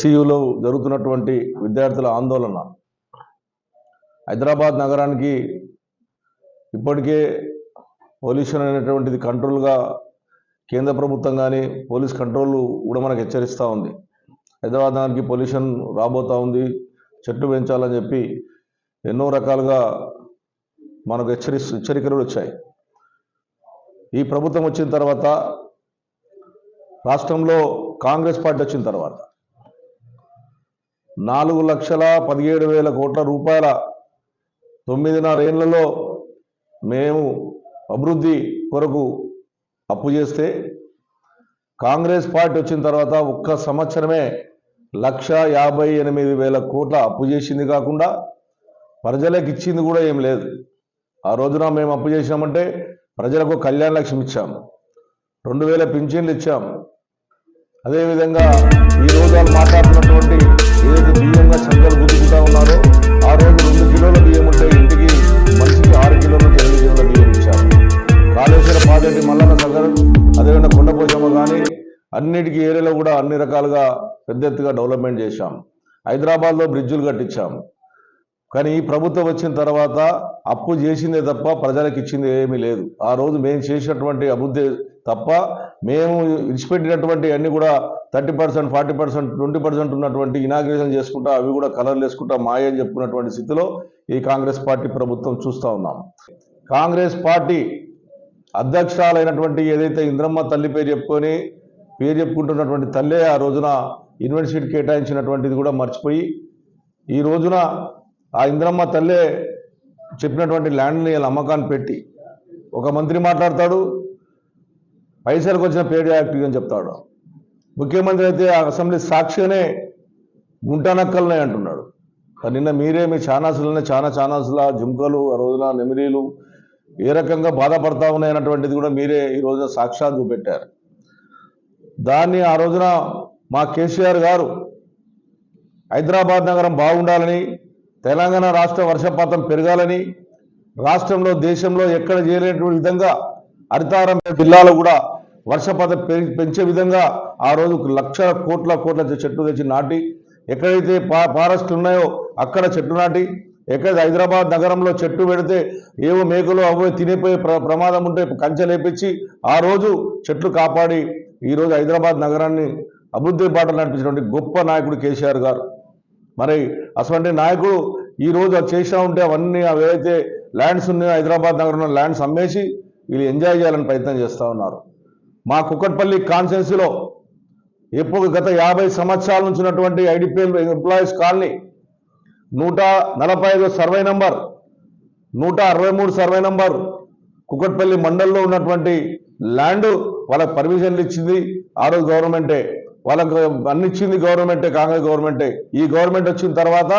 ఎస్సీయులో జరుగుతున్నటువంటి విద్యార్థుల ఆందోళన. హైదరాబాద్ నగరానికి ఇప్పటికే పొల్యూషన్ అనేటువంటిది కంట్రోల్గా కేంద్ర ప్రభుత్వం కానీ పోలీస్ కంట్రోల్ కూడా మనకు హెచ్చరిస్తూ ఉంది. హైదరాబాద్ నగరానికి పొల్యూషన్ రాబోతూ ఉంది. చెట్లు పెంచాలని చెప్పి ఎన్నో రకాలుగా మనకు హెచ్చరి హెచ్చరికలు వచ్చాయి. ఈ ప్రభుత్వం వచ్చిన తర్వాత రాష్ట్రంలో కాంగ్రెస్ పార్టీ వచ్చిన తర్వాత నాలుగు లక్షల పదిహేడు వేల కోట్ల రూపాయల తొమ్మిదిన్నరేళ్ళలో మేము అభివృద్ధి కొరకు అప్పు చేస్తే కాంగ్రెస్ పార్టీ వచ్చిన తర్వాత ఒక్క సంవత్సరమే లక్ష యాభై ఎనిమిది వేల కోట్ల అప్పు చేసింది కాకుండా ప్రజలకు ఇచ్చింది కూడా ఏం లేదు. ఆ రోజున మేము అప్పు చేసామంటే ప్రజలకు కళ్యాణ లక్ష్మి ఇచ్చాము. రెండు వేల పింఛన్లు ఇచ్చాము. అదేవిధంగా ఈ రోజు వాళ్ళు మాట్లాడుతున్నటువంటి ఏదైతే బియ్యంగా సంఖ్యలు గుర్తుకుంటా ఉన్నారో ఆ రోజు రెండు కిలోల బియ్యం ఉంటే ఇంటికి మనిషికి ఆరు కిలోల ఎనిమిది కిలోల బియ్యం ఇచ్చారు. కాళేశ్వర పాదరెడ్డి మల్లన్న సగర్ అదేవిధంగా కొండపోచమ్మ కానీ అన్నిటికీ ఏరియాలో కూడా అన్ని రకాలుగా పెద్ద ఎత్తుగా డెవలప్మెంట్ చేశాం. హైదరాబాద్లో బ్రిడ్జులు కట్టించాం. కానీ ఈ ప్రభుత్వం వచ్చిన తర్వాత అప్పు చేసిందే తప్ప ప్రజలకు ఇచ్చింది ఏమీ లేదు. ఆ రోజు మేము చేసినటువంటి అభివృద్ధి తప్ప మేము విడిచిపెట్టినటువంటి అన్ని కూడా thirty percent forty percent twenty percent ఉన్నటువంటి ఇనాగ్రేషన్ చేసుకుంటా అవి కూడా కలర్లు వేసుకుంటా మాయ అని చెప్పుకున్నటువంటి స్థితిలో ఈ కాంగ్రెస్ పార్టీ ప్రభుత్వం చూస్తూ ఉన్నాం. కాంగ్రెస్ పార్టీ అధ్యక్షురాలైనటువంటి ఏదైతే ఇంద్రమ్మ తల్లి పేరు చెప్పుకొని పేరు చెప్పుకుంటున్నటువంటి తల్లే ఆ రోజున యూనివర్సిటీ కేటాయించినటువంటిది కూడా మర్చిపోయి ఈ రోజున ఆ ఇంద్రమ్మ తల్లే చెప్పినటువంటి ల్యాండ్ని అమ్మకాన్ని పెట్టి ఒక మంత్రి మాట్లాడతాడు పైసలకు వచ్చిన పేరు యాక్టివ్ అని చెప్తాడు. ముఖ్యమంత్రి అయితే ఆ అసెంబ్లీ సాక్షిగానే గుంటనక్కలనే అంటున్నాడు. నిన్న మీరే మీ ఛానల్స్లోనే చాలా ఛానల్స్ల జుంకలు ఆ రోజున నెమిరీలు ఏ రకంగా బాధపడతా ఉన్నాయన్నటువంటిది కూడా మీరే ఈ రోజున సాక్షాత్ చూపెట్టారు. దాన్ని ఆ రోజున మా కేసీఆర్ గారు హైదరాబాద్ నగరం బాగుండాలని తెలంగాణ రాష్ట్ర వర్షపాతం పెరగాలని రాష్ట్రంలో దేశంలో ఎక్కడ చేయలేనటువంటి విధంగా హరితారం జిల్లాలో కూడా వర్షపాతం పెంచే విధంగా ఆ రోజు లక్షల కోట్ల కోట్ల చెట్లు తెచ్చి నాటి ఎక్కడైతే పా ఫారెస్ట్లు ఉన్నాయో అక్కడ చెట్లు నాటి ఎక్కడ హైదరాబాద్ నగరంలో చెట్టు పెడితే ఏవో మేకలు అవో తినిపోయే ప్ర ప్రమాదం ఉంటే కంచె లేపించి ఆ రోజు చెట్లు కాపాడి ఈరోజు హైదరాబాద్ నగరాన్ని అభివృద్ధి బాటలు నడిపించినటువంటి గొప్ప నాయకుడు కేసీఆర్ గారు. మరి అటువంటి నాయకుడు ఈ రోజు అది చేసినా ఉంటే అవన్నీ అవి అయితే ల్యాండ్స్ ఉన్నాయో హైదరాబాద్ నగరంలో ల్యాండ్స్ అమ్మేసి వీళ్ళు ఎంజాయ్ చేయాలని ప్రయత్నం చేస్తూ ఉన్నారు. మా కుక్కట్పల్లి కాన్స్టెన్సీలో ఎప్పుడు గత యాభై సంవత్సరాల నుంచి ఉన్నటువంటి ఐడిపిఎల్ ఎంప్లాయీస్ కాలనీ నూట నలభై ఐదు సర్వే నంబర్ నూట అరవై మూడు సర్వే నంబర్ కుక్కట్పల్లి మండల్లో ఉన్నటువంటి ల్యాండ్ వాళ్ళకి పర్మిషన్లు ఇచ్చింది. ఆ రోజు గవర్నమెంటే వాళ్ళకు అన్ని ఇచ్చింది గవర్నమెంటే కాంగ్రెస్ గవర్నమెంటే. ఈ గవర్నమెంట్ వచ్చిన తర్వాత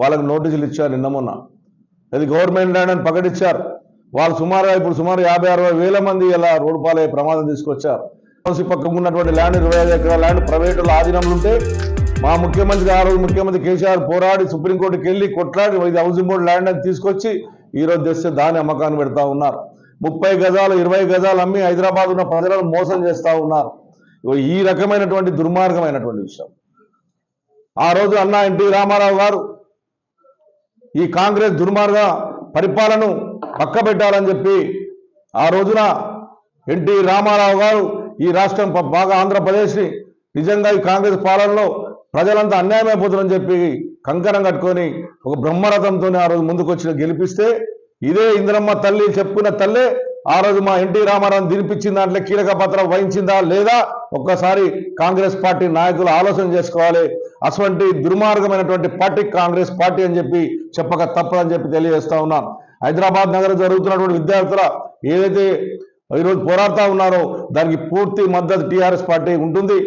వాళ్ళకి నోటీసులు ఇచ్చారు నిన్న మొన్న. అది గవర్నమెంట్ ల్యాండ్ అని ప్రకటించారు. వాళ్ళు సుమారుగా ఇప్పుడు సుమారు యాభై అరవై వేల మంది ఇలా రోడ్డు పాలే ప్రమాదం తీసుకొచ్చారు. పక్కకు ఉన్నటువంటి ల్యాండ్ ఇరవై ఐదు ఎకరాల ల్యాండ్ ప్రైవేటుల ఆధీనంలో ఉంటే మా ముఖ్యమంత్రి ఆ రోజు ముఖ్యమంత్రి కేసీఆర్ పోరాడి సుప్రీంకోర్టుకి వెళ్ళి కొట్లాడి ఇది హౌసింగ్ బోర్డు ల్యాండ్ అని తీసుకొచ్చి ఈ రోజు తెస్తే దాని అమ్మకాన్ని పెడతా ఉన్నారు. ముప్పై గజాలు ఇరవై గజాలు అమ్మి హైదరాబాద్ ఉన్న ప్రజలను మోసం చేస్తూ ఉన్నారు. ఈ రకమైనటువంటి దుర్మార్గమైనటువంటి విషయం. ఆ రోజు అన్నా ఎన్టీ రామారావు గారు ఈ కాంగ్రెస్ దుర్మార్గ పరిపాలన పక్కబెట్టాలని చెప్పి ఆ రోజున ఎన్టీ రామారావు గారు ఈ రాష్ట్రం బాగా ఆంధ్రప్రదేశ్ని నిజంగా ఈ కాంగ్రెస్ పాలనలో ప్రజలంతా అన్యాయం అయిపోతుందని చెప్పి కంకణం కట్టుకొని ఒక బ్రహ్మరథంతో ఆ రోజు ముందుకు గెలిపిస్తే ఇదే ఇంద్రమ్మ తల్లి చెప్పుకున్న తల్లే ఆ రోజు మా ఎన్టీ రామారావు దినిపించిన దాంట్లో కీలక పాత్ర వహించిందా లేదా ఒక్కసారి కాంగ్రెస్ పార్టీ నాయకులు ఆలోచన చేసుకోవాలి. అటువంటి దుర్మార్గమైనటువంటి పార్టీ కాంగ్రెస్ పార్టీ అని చెప్పి చెప్పక తప్పదని చెప్పి తెలియజేస్తా ఉన్నాను హైదరాబాద్ నగరం జరుగుతున్నటువంటి విద్యార్థుల ఏదైతే ఈరోజు పోరాడుతూ ఉన్నారో దానికి పూర్తి మద్దతు టీఆర్ఎస్ పార్టీ ఉంటుంది.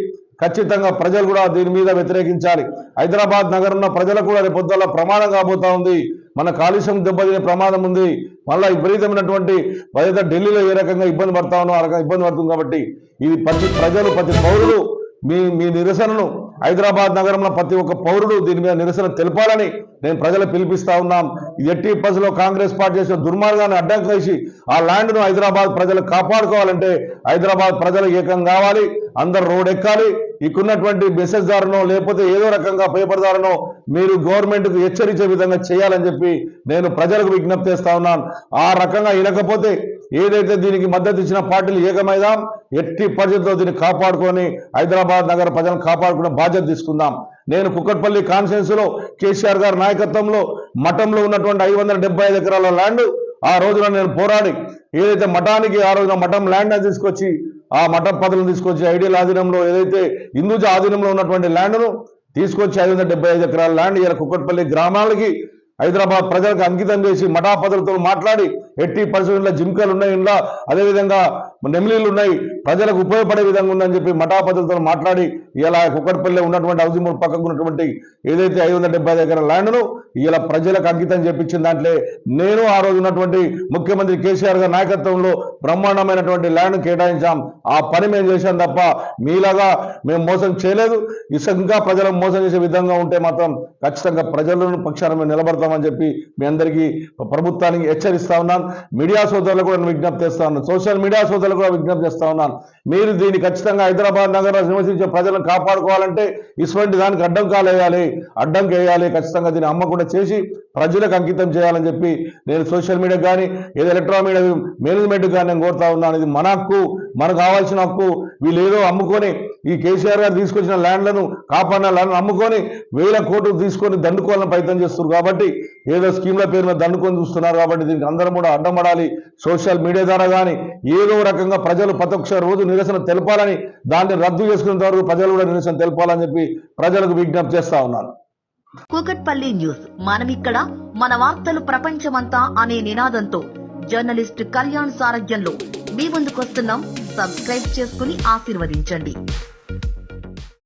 ఖచ్చితంగా ప్రజలు కూడా దీని మీద వ్యతిరేకించాలి. హైదరాబాద్ నగరంలో ప్రజలకు కూడా రేపు ప్రమాదం కాబోతా ఉంది. మన కాలుష్యం దెబ్బతినే ప్రమాదం ఉంది. మళ్ళీ విపరీతమైనటువంటి ఏదైతే ఢిల్లీలో ఏ రకంగా ఇబ్బంది పడతా ఉన్నో ఆ రకంగా ఇబ్బంది పడుతుంది కాబట్టి ఇది ప్రతి ప్రజలు ప్రతి పౌరులు మీ మీ నిరసనను హైదరాబాద్ నగరంలో ప్రతి ఒక్క పౌరుడు దీని మీద నిరసన తెలపాలని నేను ప్రజలు పిలిపిస్తా ఉన్నాం. ఎట్టి పసులో కాంగ్రెస్ పార్టీ చేసిన దుర్మార్గాన్ని అడ్డం వేసి ఆ ల్యాండ్ను హైదరాబాద్ ప్రజలు కాపాడుకోవాలంటే హైదరాబాద్ ప్రజలు ఏకం కావాలి అందరు రోడ్ ఎక్కాలి. ఇక్కడున్నటువంటి మెసేజ్ దారునో లేకపోతే ఏదో రకంగా పేపర్ దారునో మీరు గవర్నమెంట్కు హెచ్చరించే విధంగా చేయాలని చెప్పి నేను ప్రజలకు విజ్ఞప్తి చేస్తా ఉన్నాను. ఆ రకంగా వినకపోతే ఏదైతే దీనికి మద్దతు ఇచ్చిన పార్టీలు ఏకమైదాం ఎట్టి పరిస్థితుల్లో దీన్ని కాపాడుకొని హైదరాబాద్ నగర ప్రజలను కాపాడుకునే బాధ్యత తీసుకుందాం. నేను కుక్కట్పల్లి కాన్ఫరెన్స్ కేసీఆర్ గారి నాయకత్వంలో మఠంలో ఉన్నటువంటి ఐదు వందల డెబ్బై ఐదు ఎకరాల ల్యాండ్ ఆ రోజున నేను పోరాడి ఏదైతే మఠానికి ఆ రోజున మఠం ల్యాండ్ అని తీసుకొచ్చి ఆ మఠం పదులను తీసుకొచ్చి ఐడియల్ ఆధీనంలో ఏదైతే హిందూజ ఆధీనంలో ఉన్నటువంటి ల్యాండ్ను తీసుకొచ్చి ఐదు వందల డెబ్బై ఐదు ఎకరాల ల్యాండ్ ఇలా కుక్కట్పల్లి గ్రామాలకి హైదరాబాద్ ప్రజలకు అంకితం చేసి మఠాపదులతో మాట్లాడి ఎట్టి పరిస్థితుల్లో జింకలు ఉన్నాయి ఇంట్లో అదేవిధంగా నెమిలీలు ఉన్నాయి ప్రజలకు ఉపయోగపడే విధంగా ఉందని చెప్పి మఠాపదులతో మాట్లాడి ఇలా కుక్కటిపల్లి ఉన్నటువంటి హౌసింగ్ బోర్డు పక్కకు ఉన్నటువంటి ఏదైతే ఐదు వందల డెబ్బై దగ్గర ల్యాండ్ను ఇలా ప్రజలకు అంకితం చేపించిన దాంట్లో నేను ఆ రోజు ఉన్నటువంటి ముఖ్యమంత్రి కేసీఆర్ గారి నాయకత్వంలో బ్రహ్మాండమైనటువంటి ల్యాండ్ కేటాయించాం. ఆ పని మేము చేశాం తప్ప మీలాగా మేము మోసం చేయలేదు. ఇస ఇంకా ప్రజలను మోసం చేసే విధంగా ఉంటే మాత్రం ఖచ్చితంగా ప్రజలను పక్షాన మేము నిలబడతామని చెప్పి మీ అందరికీ ప్రభుత్వానికి హెచ్చరిస్తా ఉన్నాను మీడియా సోదరులకు కూడా విజ్ఞప్తి చేస్తా ఉన్నాను. సోషల్ మీడియా సోదరులకు కూడా విజ్ఞప్తి చేస్తా ఉన్నాను. మీరు దీన్ని ఖచ్చితంగా హైదరాబాద్ నగరంలో నివసించే ప్రజలను కాపాడుకోవాలంటే ఇటువంటి దానికి అడ్డంకాలు వేయాలి. అడ్డంకి వేయాలి. ఖచ్చితంగా దీన్ని అమ్మకుండా చేసి ప్రజలకు అంకితం చేయాలని చెప్పి నేను సోషల్ మీడియా కానీ ఏదో ఎలక్ట్రానిక్ మీడియా మేనేజ్మెంట్ కానీ నేను కోరుతా ఉన్నాను. ఇది మన హక్కు మనకు కావాల్సిన హక్కు. వీళ్ళు ఏదో అమ్ముకొని ఈ కేసీఆర్ గారు తీసుకొచ్చిన ల్యాండ్లను కాపాడిన ల్యాండ్లను అమ్ముకొని వేల కోట్లు తీసుకొని దండుకోవాలని ప్రయత్నం చేస్తున్నారు కాబట్టి ఏదో స్కీమ్ల పేరు దండుకొని చూస్తున్నారు కాబట్టి దీనికి అందరం కూడా అడ్డమడాలి. సోషల్ మీడియా ద్వారా కానీ ఏదో రకంగా ప్రజలు ప్రతి రోజు నిరసన తెలపాలని దాన్ని రద్దు చేసుకున్న వరకు ప్రజలు కూడా నిరసన తెలపాలని చెప్పి ప్రజలకు విజ్ఞప్తి చేస్తా ఉన్నాను. కూకట్పల్లి న్యూస్. ఇక్కడ మన వార్తలు ప్రపంచమంతా అనే నినాదంతో జర్నలిస్ట్ కళ్యాణ్ సారథ్యంలో మీ ముందుకొస్తున్నాం. సబ్స్క్రైబ్ చేసుకుని ఆశీర్వదించండి.